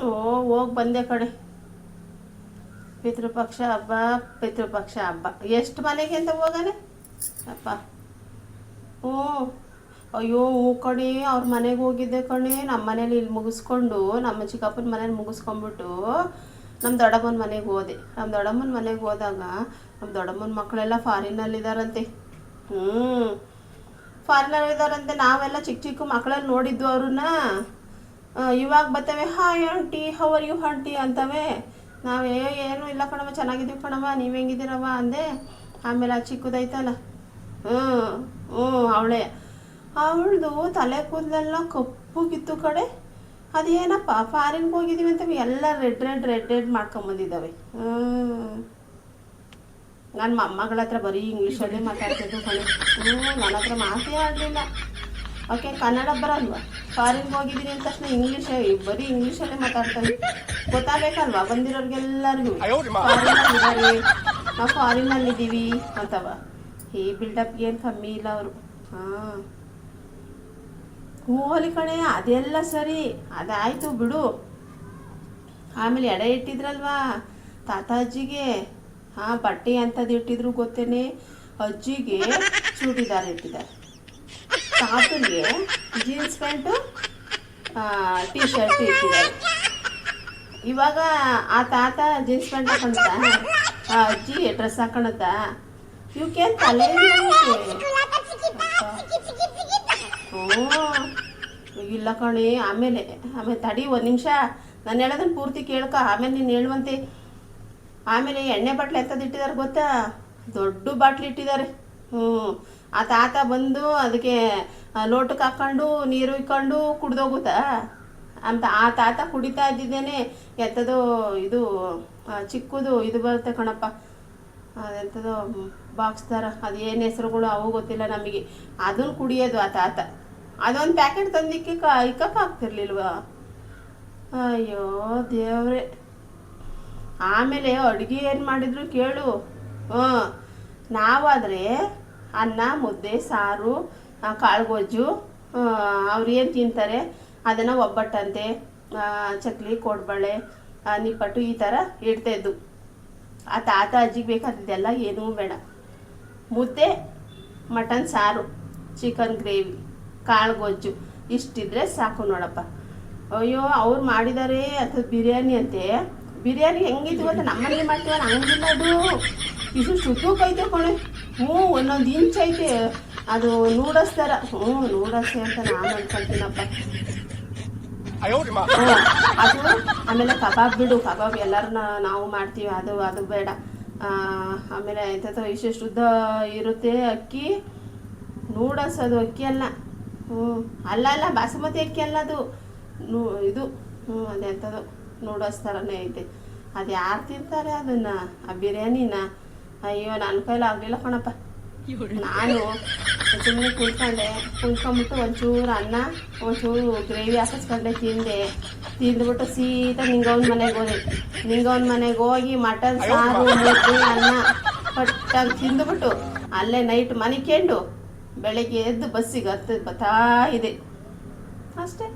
ಓ, ಹೋಗಿ ಬಂದೆ ಕಡೆ ಪಿತೃಪಕ್ಷ ಹಬ್ಬ ಪಿತೃಪಕ್ಷ ಹಬ್ಬ. ಎಷ್ಟು ಮನೆಗೆ ಅಂತ ಹೋಗಾನೆ? ಅಪ್ಪ. ಓ, ಅಯ್ಯೋ, ಹೂ ಕಣೆ, ಅವ್ರ ಮನೆಗೆ ಹೋಗಿದ್ದೆ ಕಣೆ. ನಮ್ಮ ಮನೇಲಿ ಇಲ್ಲಿ ಮುಗಿಸ್ಕೊಂಡು, ನಮ್ಮ ಚಿಕ್ಕಪ್ಪನ ಮನೇಲಿ ಮುಗಿಸ್ಕೊಂಡ್ಬಿಟ್ಟು ನಮ್ಮ ದೊಡ್ಡಮ್ಮನ ಮನೆಗೆ ಹೋದೆ. ನಮ್ಮ ದೊಡ್ಡಮ್ಮನ ಮನೆಗೆ ಹೋದಾಗ ನಮ್ಮ ದೊಡ್ಡಮ್ಮನ ಮಕ್ಕಳೆಲ್ಲ ಫಾರಿನಲ್ಲಿದ್ದಾರಂತೆ ಹ್ಞೂ ಫಾರಿನಲ್ಲಿದ್ದಾರಂತೆ ನಾವೆಲ್ಲ ಚಿಕ್ಕ ಚಿಕ್ಕ ಮಕ್ಕಳಲ್ಲಿ ನೋಡಿದ್ವು ಅವ್ರನ್ನ. ಇವಾಗ ಬರ್ತವೆ hi aunty how are you aunty ಅಂತವೆ. ನಾವೇ ಏನು ಇಲ್ಲ ಕಣವ ಚೆನ್ನಾಗಿದ್ದೀವಿ ಕಣವ ನೀವು ಹೆಂಗಿದ್ದೀರವ್ವ? ಅಂದೆ. ಆಮೇಲೆ ಆ ಚಿಕ್ಕದೈತಲ್ಲ ಹ್ಞೂ ಹ್ಞೂ, ಅವಳೆ. ಅವಳದು ತಲೆ ಕೂದಲೆಲ್ಲ ಕಪ್ಪುಗಿತ್ತು ಕಡೆ ಅದೇನಪ್ಪ ಫಾರಿನ್ಗೆ ಹೋಗಿದ್ದೀವಿ ಅಂತ ಎಲ್ಲ ರೆಡ್ ರೆಡ್ ರೆಡ್ ರೆಡ್ ಮಾಡ್ಕೊಂಬಂದಿದ್ದಾವೆ ಹ್ಞೂ. ನನ್ನ ಮೊಮ್ಮಗಳ ಹತ್ರ ಬರೀ ಇಂಗ್ಲೀಷಲ್ಲೇ ಮಾತಾಡ್ತಿದ್ದು ಕಣೆ. ಹ್ಞೂ ನನ್ನ ಹತ್ರ ಮಾತೇ ಆಗಲಿಲ್ಲ ಓಕೆ, ಕನ್ನಡ ಬರಲ್ವಾ? ಫಾರಿನ್ಗೆ ಹೋಗಿದ್ದೀನಿ ಅಂದ ತಕ್ಷಣ ಇಂಗ್ಲೀಷ್ ಬರೀ ಇಂಗ್ಲೀಷಲ್ಲೇ ಮಾತಾಡ್ತಾರೆ ಗೊತ್ತಾಗಬೇಕಲ್ವಾ? ಬಂದಿರೋರಿಗೆಲ್ಲರಿಗೂ. ಬಂದಿರೋರ್ಗೆಲ್ಲರಿಗೂ ನಾವು ಇದೀವಿ ಅಂತವ. ಈ ಬಿಲ್ಡಪ್ಗೆ ಏನು ಕಮ್ಮಿ ಇಲ್ಲ ಅವರು. ಹಾಂ. ಹೋಲಿ ಕಣೆ ಅದೆಲ್ಲ ಸರಿ. ಅದಾಯ್ತು ಬಿಡು. ಆಮೇಲೆ ಎಡೆ ಇಟ್ಟಿದ್ರಲ್ವಾ? ತಾತ ಅಜ್ಜಿಗೆ ಹಾಂ ಬಟ್ಟೆ ಅಂಥದ್ದು ಇಟ್ಟಿದ್ರು ಗೊತ್ತೇನೆ? ಅಜ್ಜಿಗೆ ಚೂಡಿದಾರ ಇಟ್ಟಿದ್ದಾರೆ. ತಾತನಿಗೆ ಜೀನ್ಸ್ ಪ್ಯಾಂಟು ಟೀ ಶರ್ಟ್ ಇಟ್ಟಿದ್ದಾರೆ. ಇವಾಗ ಆ ತಾತ ಜೀನ್ಸ್ ಪ್ಯಾಂಟ್ ಹಾಕೊಂಡ ಆ, ಅಜ್ಜಿ ಡ್ರೆಸ್ ಹಾಕೊಳತ್ತ. ಇವಕ್ಕೆ ತಲೆ ಹ್ಞೂ ಇಲ್ಲ ಕಣಿ, ಆಮೇಲೆ ಆಮೇಲೆ ತಡಿ, ಒಂದು ನಿಮಿಷ. ನಾನು ಹೇಳೋದನ್ನ ಪೂರ್ತಿ ಕೇಳ್ಕ. ಆಮೇಲೆ ನೀನು ಹೇಳುವಂತೆ. ಆಮೇಲೆ ಎಣ್ಣೆ ಬಾಟ್ಲಿ ಎತ್ತದು ಇಟ್ಟಿದ್ದಾರೆ ಗೊತ್ತಾ? ದೊಡ್ಡ ಬಾಟ್ಲಿ ಇಟ್ಟಿದ್ದಾರೆ. ಹ್ಞೂ ಆ ತಾತ ಬಂದು ಅದಕ್ಕೆ ಲೋಟಕ್ಕೆ ಹಾಕ್ಕೊಂಡು ನೀರು ಇಕ್ಕೊಂಡು ಕುಡ್ದೋಗುತ್ತಾ. ಅಂತ ಆ ತಾತ ಕುಡಿತಾ ಇದ್ದಿದ್ದೇನೆ. ಎಂಥದೋ ಇದು ಚಿಕ್ಕದು ಇದು ಬರುತ್ತೆ ಕಣಪ್ಪ. ಅದೆಂಥದೋ ಬಾಕ್ಸ್ ಥರ ಅದು ಏನು ಹೆಸರುಗಳು ಅವು ಗೊತ್ತಿಲ್ಲ ನಮಗೆ. ಅದನ್ನ ಕುಡಿಯೋದು ಆ ತಾತ. ಅದೊಂದು ಪ್ಯಾಕೆಟ್ ತಂದಿಕ್ಕೆ ಕ ಇಕ್ಕಕ್ಕೆ ಆಗ್ತಿರ್ಲಿಲ್ವಾ ಅಯ್ಯೋ, ದೇವ್ರೆ. ಆಮೇಲೆ ಅಡುಗೆ ಏನು ಮಾಡಿದ್ರು ಕೇಳು. ಹ್ಞೂ ನಾವಾದರೆ ಅನ್ನ, ಮುದ್ದೆ, ಸಾರು ಕಾಳು ಗೊಜ್ಜು ಅವ್ರು ಏನು ತಿಂತಾರೆ? ಅದನ್ನು ಒಬ್ಬಟ್ಟಂತೆ ಚಕ್ಲಿ, ಕೋಡ್ಬಳೆ ನಿಪ್ಪಟ್ಟು ಈ ಥರ ಇಡ್ತಾಯಿದ್ದು ಆ ತಾತ, ಅಜ್ಜಿಗೆ ಬೇಕಾದದ್ದೆಲ್ಲ ಏನೂ ಬೇಡ. ಮುದ್ದೆ, ಮಟನ್, ಸಾರು, ಚಿಕನ್ ಗ್ರೇವಿ ಕಾಳು ಕಾಳುಗೊಜ್ಜು ಇಷ್ಟಿದ್ರೆ ಸಾಕು ನೋಡಪ್ಪ. ಅಯ್ಯೋ, ಅವ್ರು ಮಾಡಿದ್ದಾರೆ ಅದು ಬಿರಿಯಾನಿ ಅಂತೆ. ಬಿರಿಯಾನಿ ಹೆಂಗಿತ್ತು ಅಂತ ನಮ್ಮನೇಲಿ ಮಾಡ್ತೀವಲ್ಲ ಹಂಗಿಲ್ಲ ಅದು. ಇದು ಶುದ್ಧ ಕೈತೆ ಕಣೆ. ಹ್ಞೂ ಒಂದೊಂದು ಇಂಚ್ ಐತೆ. ಅದು ನೂಡಲ್ಸ್ ಥರ ಹ್ಞೂ ನೂಡಲ್ಸ್ ಅಂತ ನಾನು ಅನ್ಕೊಳ್ತೀನಪ್ಪ. ಅದು ಆಮೇಲೆ ಕಬಾಬ್ ಬಿಡು. ಕಬಾಬ್ ಎಲ್ಲರೂ ನಾವು ಮಾಡ್ತೀವಿ. ಅದು ಅದು ಬೇಡ. ಆಮೇಲೆ ಎಂಥದ್ದು ಇಷ್ಟು ಉದ್ದ ಇರುತ್ತೆ ಅಕ್ಕಿ. ನೂಡಲ್ಸ್ ಅದು ಅಕ್ಕಿ ಅಲ್ಲ ಹ್ಞೂ ಅಲ್ಲ ಅಲ್ಲ ಬಾಸುಮತಿ ಅಕ್ಕಿ ಅಲ್ಲ ಅದು. ನೂ ಇದು. ಹ್ಞೂ ಅದೆಂಥದ್ದು ನೂಡಲ್ಸ್ ಥರನೇ ಐತೆ. ಅದು ಯಾರು ತಿಂತಾರೆ? ಅದನ್ನ ಆ ಬಿರಿಯಾನಿನ. ಅಯ್ಯೋ ನನ್ನ ಕೈಲಿ ಆಗಲಿಲ್ಲ ಕಣಪ್ಪ. ನಾನು ಸುಮ್ಮನೆ ಕುಳ್ಕೊಂಡೆ ಕುಳ್ಕೊಂಬಿಟ್ಟು ಒಂಚೂರು ಅನ್ನ ಒಂಚೂರು ಗ್ರೇವಿ ಹಾಕಿಸ್ಕೊಂಡೆ ತಿಂದೆ. ತಿಂದ್ಬಿಟ್ಟು ಸೀದಾ ನಿಂಗವನ ಮನೆಗೆ ಹೋದೆ. ನಿಂಗವನ ಮನೆಗೆ ಹೋಗಿ ಮಟನ್ ಸಾರು ಮುದ್ದೆ ಅನ್ನ ಪಟ್ಟಾಗಿ ತಿಂದ್ಬಿಟ್ಟು ಅಲ್ಲೇ ನೈಟ್ ಮನಿಕೆಂಡು ಬೆಳಗ್ಗೆ ಎದ್ದು ಬಸ್ಸಿಗೆ ಹತ್ತು ಬತ್ತಾ ಇದೆ. ಅಷ್ಟೇ.